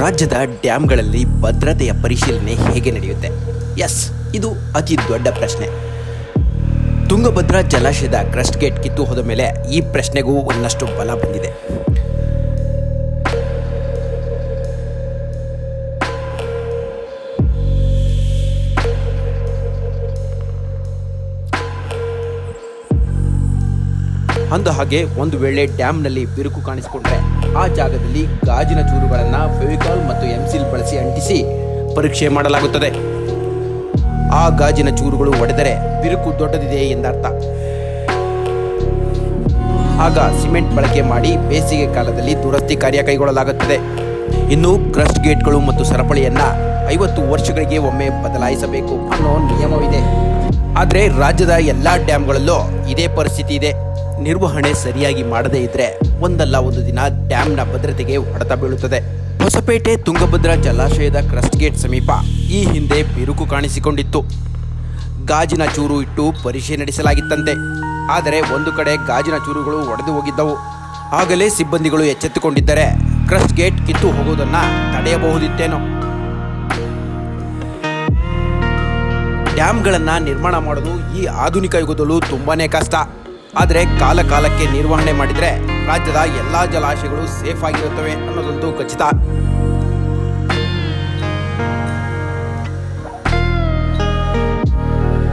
ರಾಜ್ಯದ ಡ್ಯಾಮ್ಗಳಲ್ಲಿ ಭದ್ರತೆಯ ಪರಿಶೀಲನೆ ಹೇಗೆ ನಡೆಯುತ್ತೆ? ಎಸ್ ಇದು ಅತಿ ದೊಡ್ಡ ಪ್ರಶ್ನೆ. ತುಂಗಭದ್ರಾ ಜಲಾಶಯದ ಕ್ರಸ್ಟ್ ಗೇಟ್ ಕಿತ್ತು ಹೋದ ಮೇಲೆ ಈ ಪ್ರಶ್ನೆಗೂ ಒಂದಷ್ಟು ಬಲ ಬಂದಿದೆ. ಅಂದ ಹಾಗೆ ಒಂದು ವೇಳೆ ಡ್ಯಾಮ್ನಲ್ಲಿ ಬಿರುಕು ಕಾಣಿಸಿಕೊಂಡ್ರೆ ಆ ಜಾಗದಲ್ಲಿ ಗಾಜಿನ ಚೂರುಗಳನ್ನು ಫೆವಿಕಾಲ್ ಮತ್ತು ಎಂಸಿಲ್ ಬಳಸಿ ಅಂಟಿಸಿ ಪರೀಕ್ಷೆ ಮಾಡಲಾಗುತ್ತದೆ. ಆ ಗಾಜಿನ ಚೂರುಗಳು ಒಡೆದರೆ ಬಿರುಕು ದೊಡ್ಡದಿದೆ ಎಂದರ್ಥ. ಆಗ ಸಿಮೆಂಟ್ ಬಳಕೆ ಮಾಡಿ ಬೇಸಿಗೆ ಕಾಲದಲ್ಲಿ ದುರಸ್ತಿ ಕಾರ್ಯ ಕೈಗೊಳ್ಳಲಾಗುತ್ತದೆ. ಇನ್ನು ಕ್ರಸ್ಟ್ ಗೇಟ್ಗಳು ಮತ್ತು ಸರಪಳಿಯನ್ನು ಐವತ್ತು ವರ್ಷಗಳಿಗೆ ಒಮ್ಮೆ ಬದಲಾಯಿಸಬೇಕು ಅನ್ನೋ ನಿಯಮವಿದೆ. ಆದರೆ ರಾಜ್ಯದ ಎಲ್ಲಾ ಡ್ಯಾಮ್ಗಳಲ್ಲೂ ಇದೇ ಪರಿಸ್ಥಿತಿ ಇದೆ. ನಿರ್ವಹಣೆ ಸರಿಯಾಗಿ ಮಾಡದೇ ಇದ್ರೆ ಒಂದಲ್ಲ ಒಂದು ದಿನ ಡ್ಯಾಮ್ನ ಭದ್ರತೆಗೆ ಹೊಡೆತ ಬೀಳುತ್ತದೆ. ಹೊಸಪೇಟೆ ತುಂಗಭದ್ರಾ ಜಲಾಶಯದ ಕ್ರಸ್ಟ್ ಗೇಟ್ ಸಮೀಪ ಈ ಹಿಂದೆ ಬಿರುಕು ಕಾಣಿಸಿಕೊಂಡಿತ್ತು. ಗಾಜಿನ ಚೂರು ಇಟ್ಟು ಪರೀಕ್ಷೆ ನಡೆಸಲಾಗಿತ್ತಂತೆ. ಆದರೆ ಒಂದು ಕಡೆ ಗಾಜಿನ ಚೂರುಗಳು ಒಡೆದು ಹೋಗಿದ್ದವು. ಆಗಲೇ ಸಿಬ್ಬಂದಿಗಳು ಎಚ್ಚೆತ್ತುಕೊಂಡಿದ್ದರೆ ಕ್ರಸ್ಟ್ ಗೇಟ್ ಕಿತ್ತು ಹೋಗುವುದನ್ನ ತಡೆಯಬಹುದಿತ್ತೇನೋ. ಡ್ಯಾಮ್ಗಳನ್ನು ನಿರ್ಮಾಣ ಮಾಡೋದು ಈ ಆಧುನಿಕ ಯುಗದಲ್ಲೂ ತುಂಬಾನೇ ಕಷ್ಟ. ಆದರೆ ಕಾಲ ಕಾಲಕ್ಕೆ ನಿರ್ವಹಣೆ ಮಾಡಿದರೆ ರಾಜ್ಯದ ಎಲ್ಲ ಜಲಾಶಯಗಳು ಸೇಫ್ ಆಗಿರುತ್ತವೆ ಅನ್ನೋದಂತೂ ಖಚಿತ.